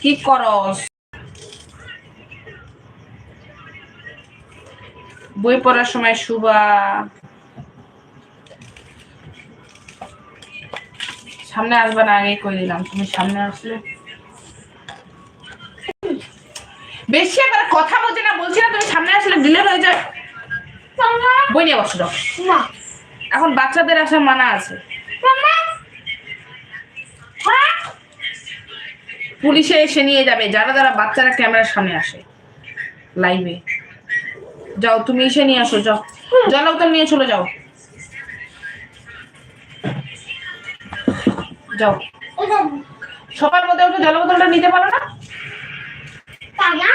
কি করস? বই পড়ার সময় শুবা। সামনে আসবে না আগে কই দিলাম। তুমি সামনে আসলে। বেশি একবার কথা বলছে না বলছি না তুমি সামনে আসলে ডিলেট হয়ে যায়। বই নিয়ে বসো। এখন বাচ্চাদের আসার মানা আছে। পুলিশে এসে নিয়ে যাবে যারা যারা বাচ্চারা ক্যামেরার সামনে আসে লাইভে যাও তুমি এসে নিয়ে আসো যাও জল বোতল নিয়ে চলে যাও যাও এটা সবার মধ্যে উঠে জল বোতলটা নিতে পারো না তানা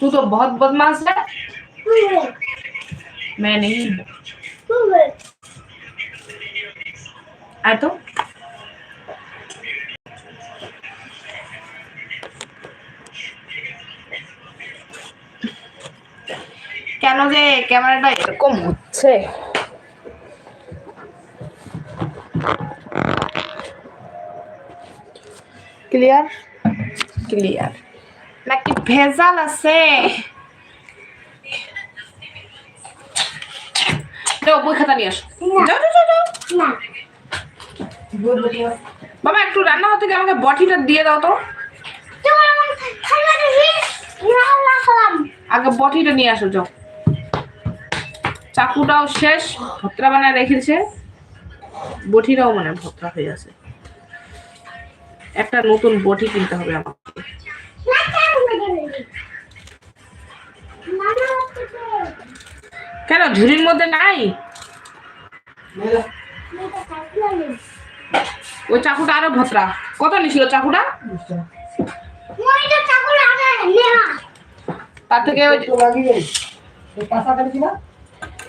तू तो बहुत बदमाश है তুই मैं नहीं এত কেন যে ক্যামেরাটা এরকম হচ্ছে? ক্লিয়ার? ক্লিয়ার। নাকি ভেজাল আছে? যাও বই খাতা নিয়ে আসো। যাও যাও যাও, বাবা একটু রান্নাঘর থেকে আমাকে বটিটা দিয়ে দাও তো। আমার আগে বটিটা নিয়ে আসো যাও। চাকুটাও শেষ ভত্রা বানায় রেখেছে। বটিটাও মানে ভত্রা হয়ে আছে। একটা নতুন বটি কিনতে হবে আমাকে। কেন, ঝুড়ির মধ্যে নাই? ওই চাকুটা আরও ভত্রা কত নিছিল চাকুটা? তার থেকে ওই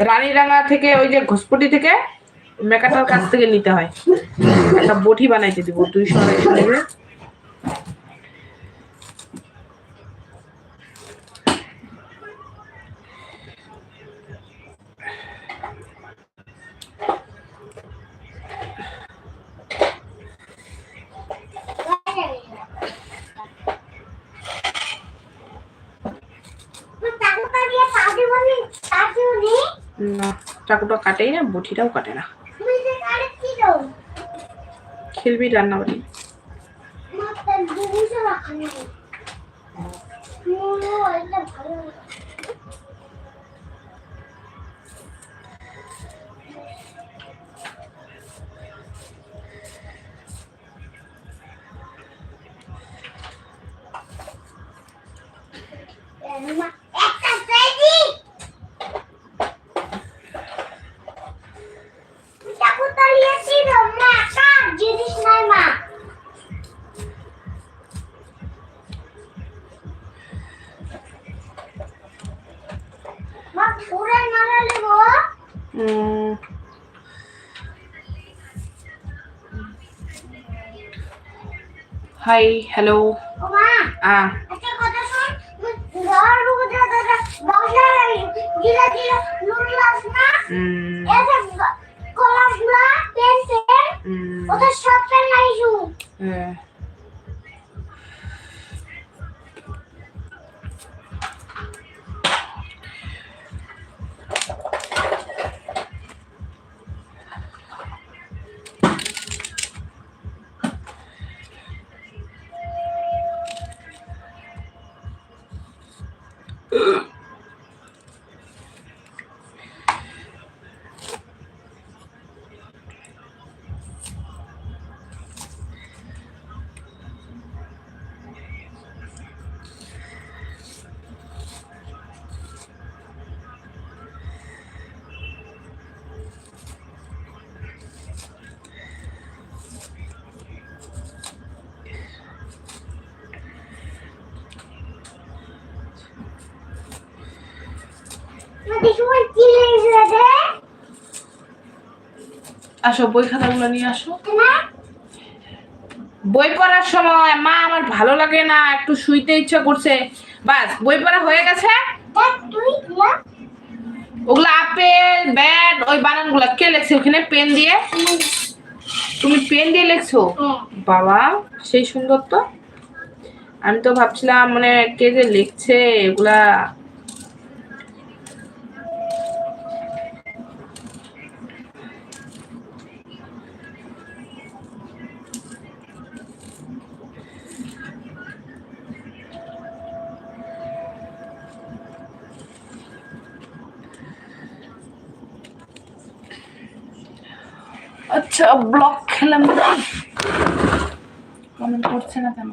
রানীরাঙ্গা থেকে ওই যে ঘোষপটি থেকে মেকাটার কাছ থেকে নিতে হয়। একটা বটি বানাইতে দিব, দুইশো আড়াইশো নেবে চাকুটা দিয়ে পাদি বলি পাদি নি না চাকুটা কাটেই না বটিটাও কাটে না। খেলবি রান্না না? উম, এটা কলামগুলা পেন পেন উম, ওদের সব পেন নাই আসো বই খাতাগুলো নিয়ে আসো। বই পড়ার সময় মা আমার ভালো লাগে না একটু শুইতে ইচ্ছা করছে। বাস বই পড়া হয়ে গেছে? ওগুলো আপেল ব্যাট ওই বানানগুলো। কে লেখছে ওখানে? পেন দিয়ে? তুমি পেন দিয়ে লেখছো? বাবা সেই সুন্দর তো। আমি তো ভাবছিলাম মানে কে যে লিখছে এগুলা আচ্ছা ব্লক খেলাম। কমেন্ট করছে না কেন?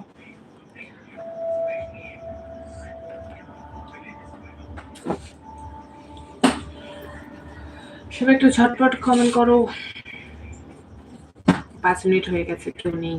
সবাই একটু ঝটপট কমেন্ট করো। পাঁচ মিনিট হয়ে গেছে, কেউ নেই।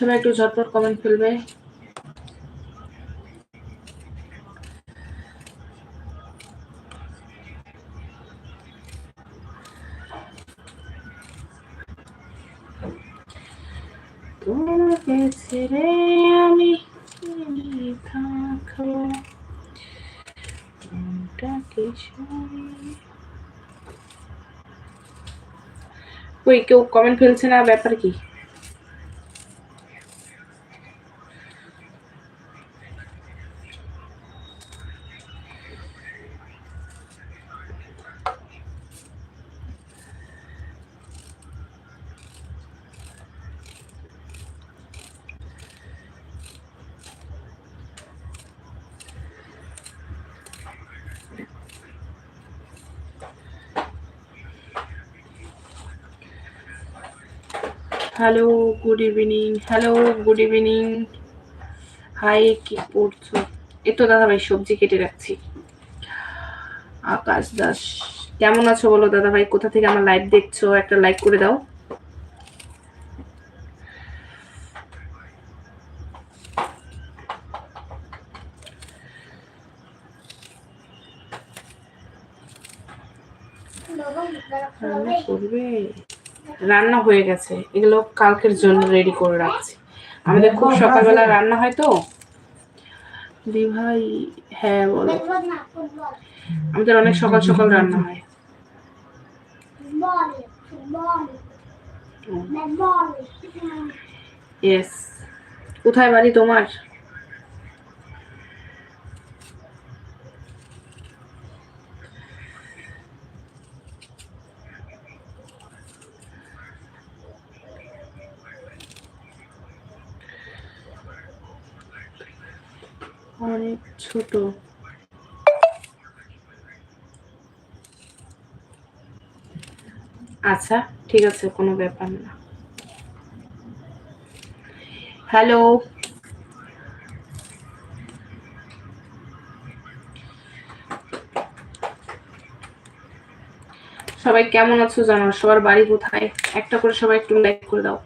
সবাই একটু ঝটপট কমেন্ট ফেলবে। তোমাকে ছেড়ে আমি কি থাকব। মনটাকে সরিয়ে কই, কেউ কমেন্ট ফেলছে না? ব্যাপার কি? Hello good evening hello good evening hi কি করছ? এ তো দাদা ভাই সবজি কেটে রাখছি। আকাশ দাস কেমন আছো বলো দাদা ভাই? কোথা থেকে আমার লাইভ দেখছ? একটা লাইক করে দাও। করবে? রান্না হয়ে গেছে। এগুলো কালকের জন্য রেডি করে রাখছি। আমাদের খুব সকালবেলা রান্না হয় তো? দি ভাই হ্যাঁ বলো। আমাদের অনেক সকাল সকাল রান্না হয়। ইয়েস কোথায় বাড়ি তোমার? অনেক ছোট। আচ্ছা ঠিক আছে, কোনো ব্যাপার না। হ্যালো? সবাই কেমন আছো জানো? সবার বাড়ি কোথায়? একটা করে সবাই একটু লাইক করে দাও।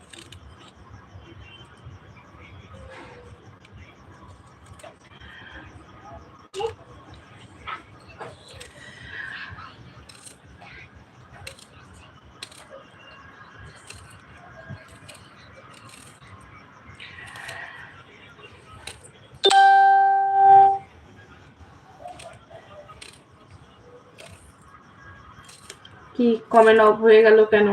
কি কমেন্ট অফ হয়ে গেল কেন?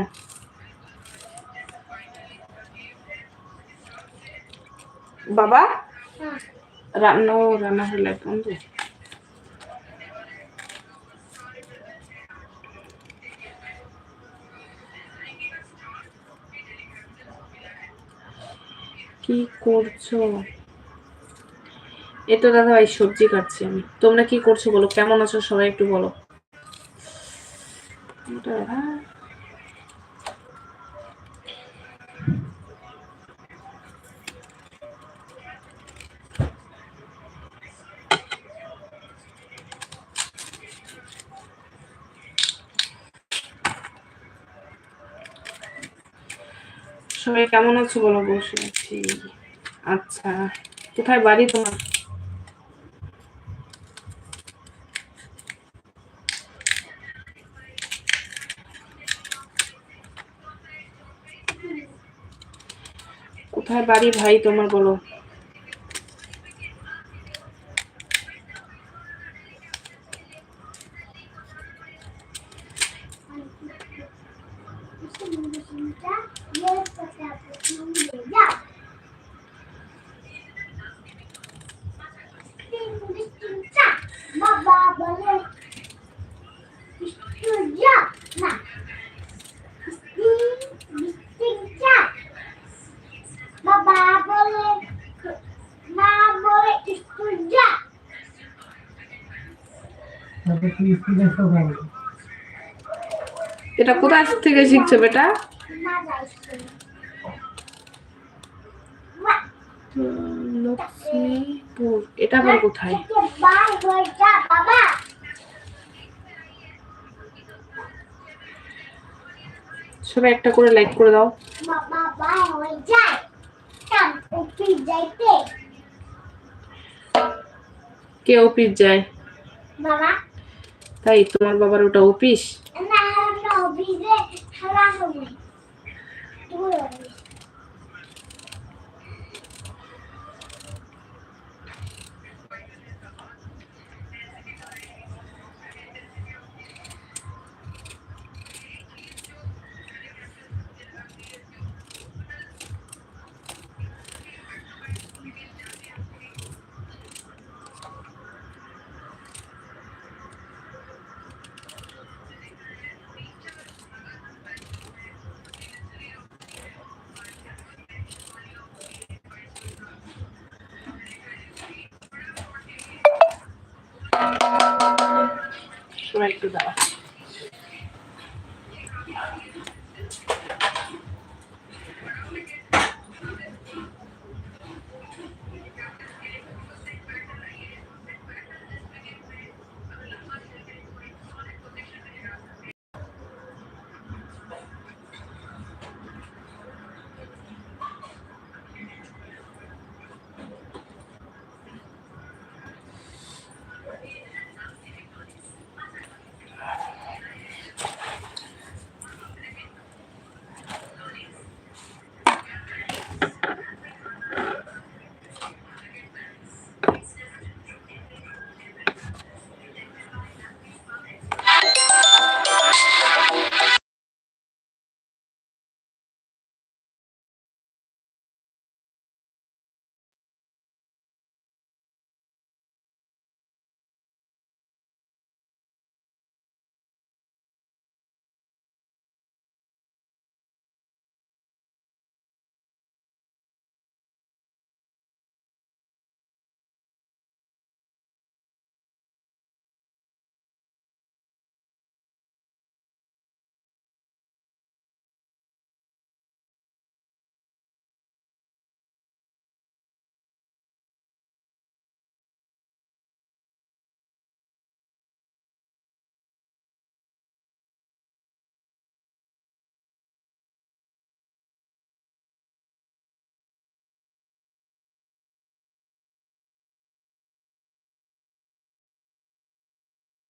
বাবা? রান্না রান্না হলে কি করছ? এ তো দাদা ভাই সবজি কাটছি। আমি তোমরা কি করছ বলো? কেমন আছো? সবাই একটু বলো। সবাই কেমন আছো? বলো বসে আছি। আচ্ছা কোথায় বাড়ি তোমার কোথায় বাড়ি ভাই তোমার বলো বাবা বলে ইস্তুজা না ইস্তিজা বাবা বলে মা বলে ইস্তুজা তবে কি স্কুলে সবাই এটা কোথায় থেকে শিখছো বেটা? লক্ষ্মীপুর। এটা আবার কোথায়? সবাই একটা করে লাইক করে দাও। বাবা বাই যায় কাম উপি যাইতে কে অফিস যায়? বাবা। তাই তোমার বাবার ওটা অফিস? না অফিসে খেলা হবে। সবাই একটু দাঁড়া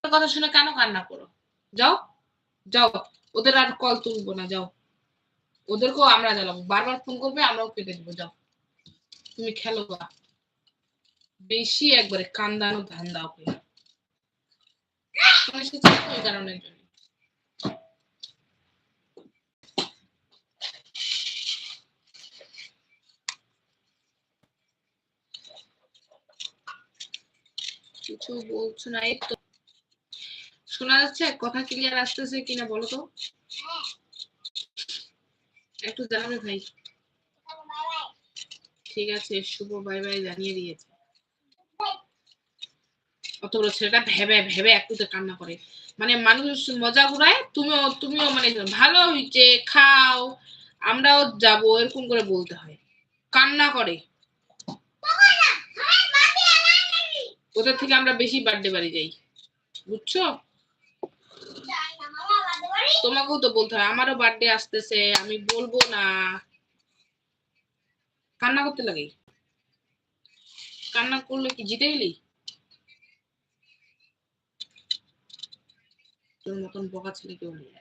কথা শুনে কেন কান্না করো? যাও যাও, ওদের আর কল তুলবো না, যাও। ওদেরকেও আমরা জ্বালাবো। বারবার ফোন করবে, আমরাও কেটে দেবো, যাও। তুমি খেলো গা বেশি একবারে কান্দানো তুমি এসেছ ওই কারণের জন্য। কিছু বলছো না, এই তো। শোনা যাচ্ছে? কথা ক্লিয়ার আসতেছে কিনা বলো তো? একটু জানাবে ভাই। ঠিক আছে, শুভ, বাই বাই জানিয়ে দিয়েছে। অত বড় ছেলেটা ভেবে ভেবে একটু তো কান্না করে। মানে মানুষ মজা ঘুরায়, তুমিও তুমিও মানে ভালো হইছে, খাও, আমরাও যাব, এরকম করে বলতে হয়। কান্না করে। ওদের থেকে আমরা বেশি বার্থডে বাড়ি যাই? বুঝছ? তোমাকেও তো বলতে হয়, আমারও বার্থডে আসতেছে, আমি বলব না। কান্না করতে লাগে? কান্না করলে কি জিতে গেলি? তোর মতন বকা ছেলে কেউ নেই।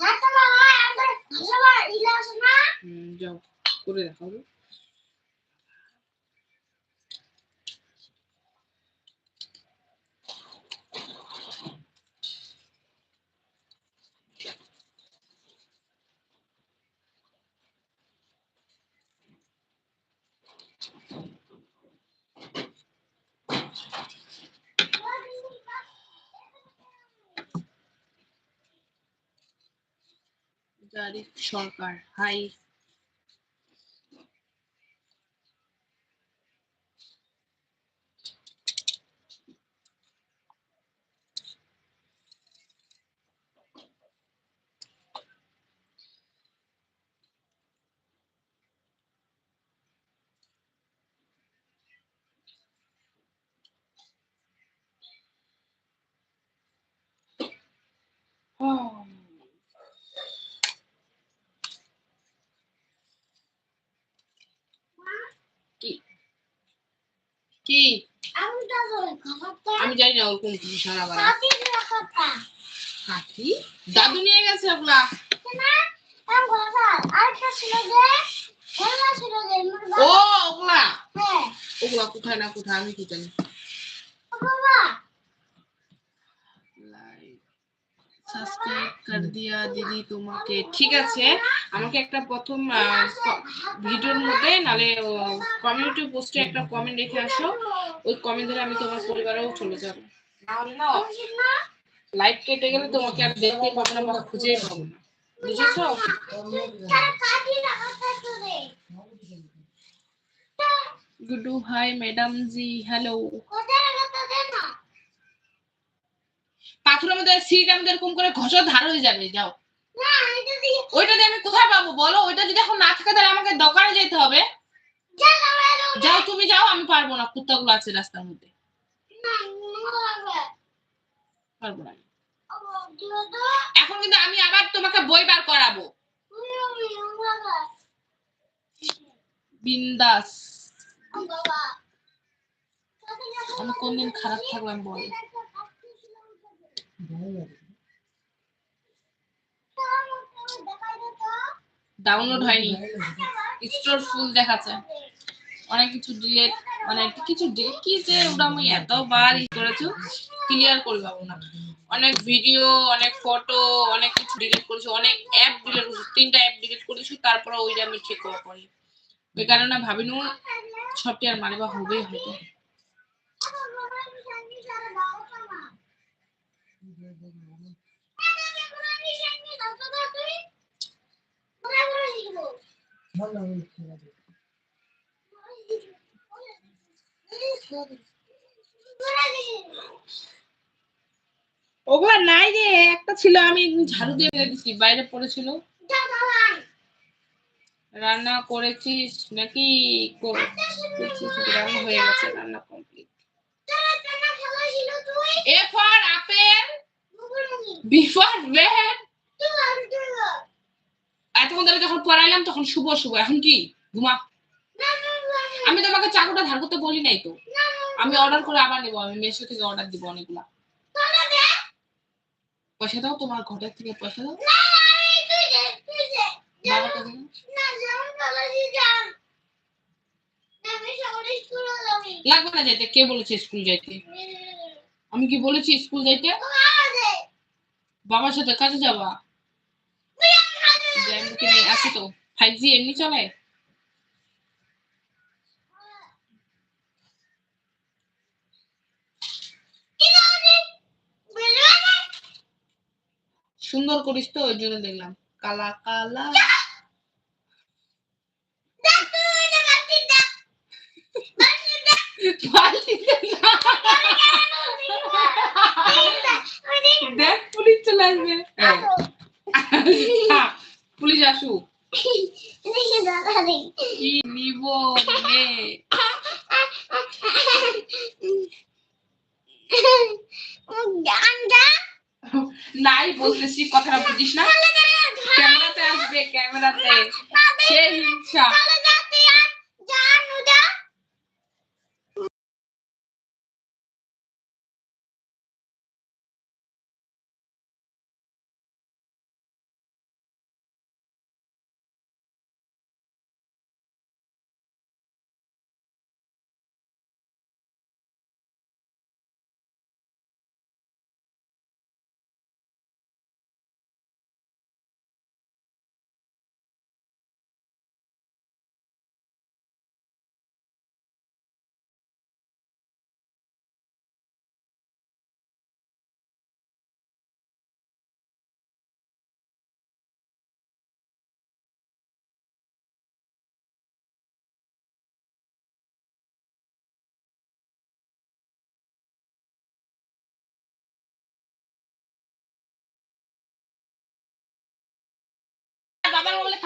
ধার তো না হয় আমাদের ভাষা ইলাস না হুম, যাও করে দেখাও গো। Zarif Sarkar hi Oh. কি কি আমি তো ওই খবরটা আমি জানি না ওরকম কিছু সারা কাকি দাদু নিয়ে গেছে ওগুলা। ও ওগুলা। হ্যাঁ। ওগুলা কোথায় না কোথায় আমি কি জানি। সাবস্ক্রাইব কর দিয়া দিদি তোমাকে। ঠিক আছে আমাকে একটা প্রথম ভিডিওর মধ্যে নালে কমিউনিটি পোস্টে একটা কমেন্ট রেখে আসো। ওই কমেন্ট ধরে আমি তোমার পরিবারেও চলে যাব। লাইভ কেটে গেলে তোমাকে আর দেখতে পাবো না বা খুঁজেই পাবো না। বুঝেছ? Guddu hi madam ji hello. পাথরের মধ্যে সিট আমাদের এরকম করে ঘষা ধার হয়ে যাবে যাও। ওইটা দিয়ে আমি কোথায় পাবো বলো? ওইটা যদি এখন না থাকে তাহলে আমাকে দোকানে যেতে হবে। যাও তুমি যাও আমি পারব না কুত্তাগুলো আছে রাস্তার মধ্যে। পারব না। এখন কিন্তু আমি আবার তোমাকে বই বার করাবো। বিন্দাস। আমি কোনদিন খারাপ থাকলাম বল ডাউনলোড হয়নি। স্টোর ফুল দেখাচ্ছে। অনেক কিছু ডিলেট অনেক কিছু delete কি যে ওটা আমি এতবার ই করেছ ক্লিয়ার করে পাবো না। অনেক ভিডিও অনেক ফটো অনেক কিছু ডিলিট করেছি, অনেক অ্যাপ ডিলিট করেছি, তিনটা অ্যাপ ডিলিট করেছি তারপরে ওইটা আমি ঠিক করা করি ওই কারণে ভাবিনু সবটি আর মারিবা হবেই হয়তো। ওগুলা নাই রে, একটা ছিল, আমি ঝাড়ু দিয়ে মেরে দিছি, বাইরে পড়েছিল। রান্না করেছিস নাকি রান্না হয়ে গেছে, রান্না কমপ্লিট এ ফর আপেল এতক্ষণ যখন পড়াইলাম, তখন শুভ শুভ, এখন কি? ঘুমা। আমি তোমাকে চাকুটা ধার করতে বলি নাই তো। আমি অর্ডার করে আবার নেব আমি মেশো থেকে অর্ডার দিব অনেকগুলা। পয়সা দাও তোমার ঘরের থেকে পয়সা দাও। লাগবে না যাইতে? কে বলেছে স্কুল যাইতে? আমি কি বলেছি স্কুল যাইতে? বাবার সাথে কাজে যাবা? আসি তো? ফাইভ জি এমনি চলে? সুন্দর করিস তো ওই জন্য দেখলাম কালা কালা বালতিতে না। দেখ পুলিশ চলে আসবে হ্যাঁ, পুলিশ আসুক কি নিব রে নাই বলতেছি কথাটা বুঝিস না। ক্যামেরাতে আসবে ক্যামেরাতে। সে হিংসা।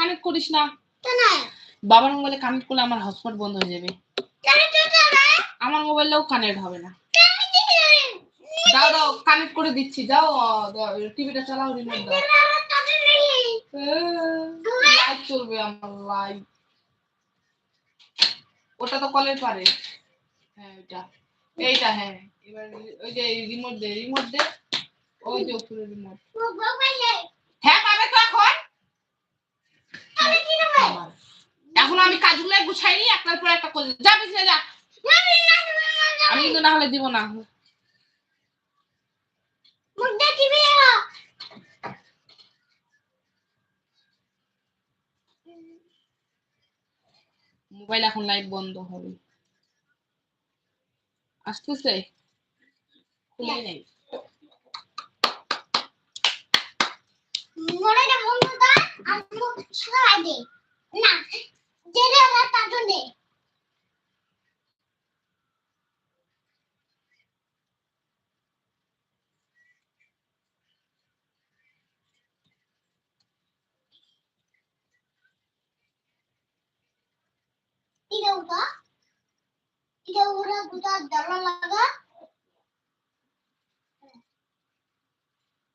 কানেক্ট করিস না। বাবার মোবাইলে কানেক্ট করলে আমার হটস্পট বন্ধ হয়ে যাবে। আমার মোবাইলেও কানেক্ট হবে না। দাও দাও কানেক্ট করে দিচ্ছি। যাও টিভিটা চালাও রিমোট দাও। লাইভ চলবে আমার লাইভ ওটা তো কলের পারে। হ্যাঁ ওইটা। এইটা হ্যাঁ। এবার ওই যে রিমোট দে রিমোট দে। ওই যে উপরে রিমোট মোবাইলে হ্যাঁ পাবে তো এখন আমি কি নেবে আমার। এখন আমি কাজগুলো গুছাইনি একটার পর একটা করে যা পিছনে যা। আমি না কিন্তু না হলে দিব না। দেখিবি মোবাইল এখন লাইভ বন্ধ হবে। আসতেছে? মনে না বন্ধুটা আমি সরাই দে না इधर उठा इधर उड़ा गुदा दौड़ा लगा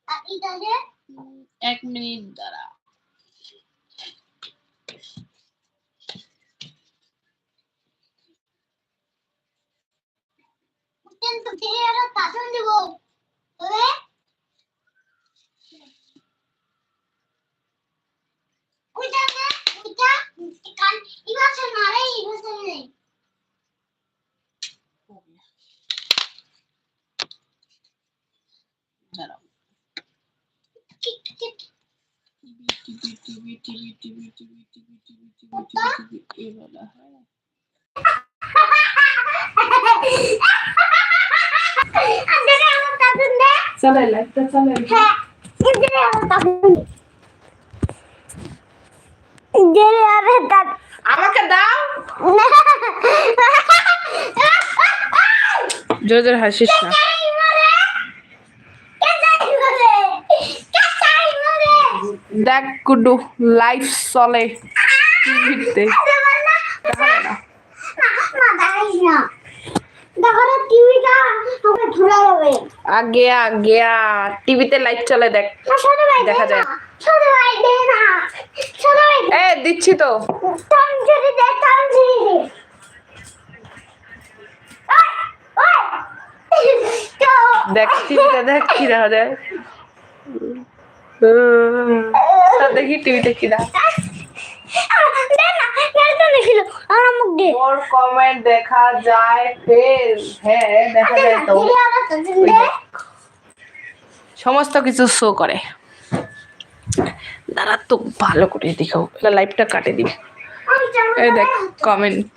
আর ইদারে এক মিনিট দাঁড়া কিন্তু ছেলেরা ভাষণ দিব? তবে ওইটা ওইটা কান। ইভাসে মারে ইভাসে নেই। দাঁড়াও। এ বলা হয়। চালাই লাইটটা চালাই আমাকে দাও। জোর জোর হাসিস না। দেখ কুডু লাইফ চলে। টিভিতে না না না। না। আগে আগে টিভিতে লাইভ চলে দেখ। দেখা যায়। এ দিচ্ছি তো। দেখ টিভিতে দেখ কি দেখা যায়। দেখি টিভিতে কি দেখা। আমার মুখ দিয়ে কমেন্ট দেখা যায় ফের হ্যাঁ দেখা যায় তো। সমস্ত কিছু শো করে। দাঁড়া তো ভালো করে দেখাও লাইভটা কাটে দিবি। এই দেখ কমেন্ট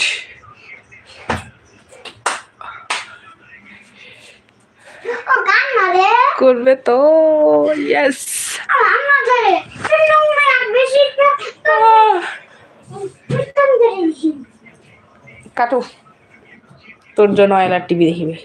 করবে তো ইয়েস কাটো তোর জন্য আয়লার টিভি দেখিবে।